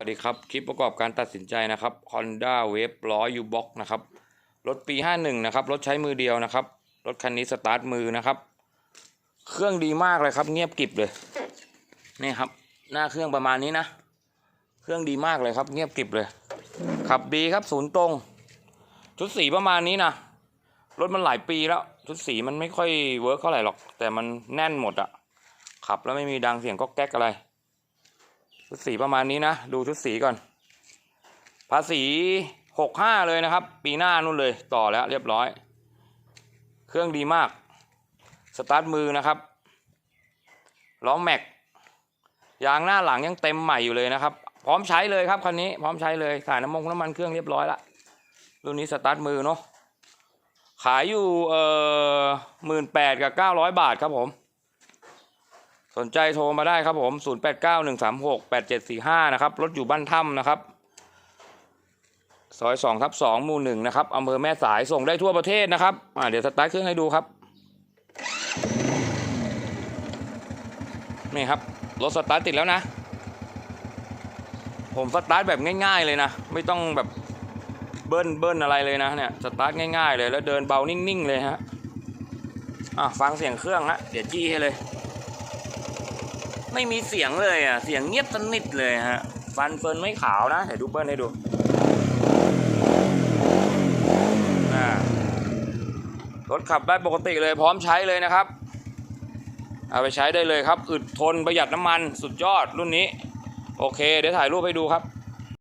สวัสดีครับ คลิปประกอบการตัดสินใจนะครับ Honda Wave 100 U Box นะครับ รถปี 51 นะครับ รถใช้มือเดียวนะครับ รถคันนี้สตาร์ทมือนะครับ เครื่องดีมากเลยครับ เงียบกริบเลย นี่ครับ หน้าเครื่องประมาณนี้นะ เครื่องดีมากเลยครับ เงียบกริบเลย ขับดีครับศูนย์ตรง ชุดสีประมาณนี้นะ รถมันหลายปีแล้ว ชุดสีมันไม่ค่อยเวิร์กเท่าไหร่หรอก แต่มันแน่นหมดอะขับแล้วไม่มีดังเสียงก๊อกแก๊กอะไร ชุดสีประมาณนี้นะ ดูชุดสีก่อน ภาษีหกห้าเลยนะครับ ปีหน้านู่นเลยต่อแล้วเรียบร้อย เครื่องดีมาก สตาร์ทมือนะครับล้อแม็ก ยางหน้าหลังยังเต็มใหม่อยู่เลยนะครับ พร้อมใช้เลยครับคันนี้พร้อมใช้เลยถ่ายน้ำมันน้ำมันเครื่องเรียบร้อยละรุ่นนี้สตาร์ทมือเนาะขายอยู่เอ่อหมื่นแปดกับเก้าร้อยบาทครับผม สนใจโทรมาได้ครับผม 0891368745 นะครับ รถอยู่บ้านถ้ำนะครับ ซอย2ทับ2หมู่1นะครับอำเภอแม่สายส่งได้ทั่วประเทศนะครับอ่าเดี๋ยวสตาร์ทเครื่องให้ดูครับ นี่ครับ รถสตาร์ทติดแล้วนะ ผมสตาร์ทแบบง่ายๆเลยนะ ไม่ต้องแบบเบิ้ลเบิ้ลอะไรเลยนะเนี่ย สตาร์ทง่ายๆเลยแล้วเดินเบานิ่งๆเลยฮะ อะฟังเสียงเครื่องฮะ เดี๋ยวจี้ให้เลย ไม่มีเสียงเลยอะ เสียงเงียบสนิทเลยฮะ ฟันเฟิร์นไม่ขาวนะ เดี๋ยวดูเปิ้ลให้ดูรถขับได้ปกติเลยพร้อมใช้เลยนะครับ เอาไปใช้ได้เลยครับ อึดทนประหยัดน้ำมันสุดยอดรุ่นนี้ โอเค เดี๋ยวถ่ายรูปให้ดูครับ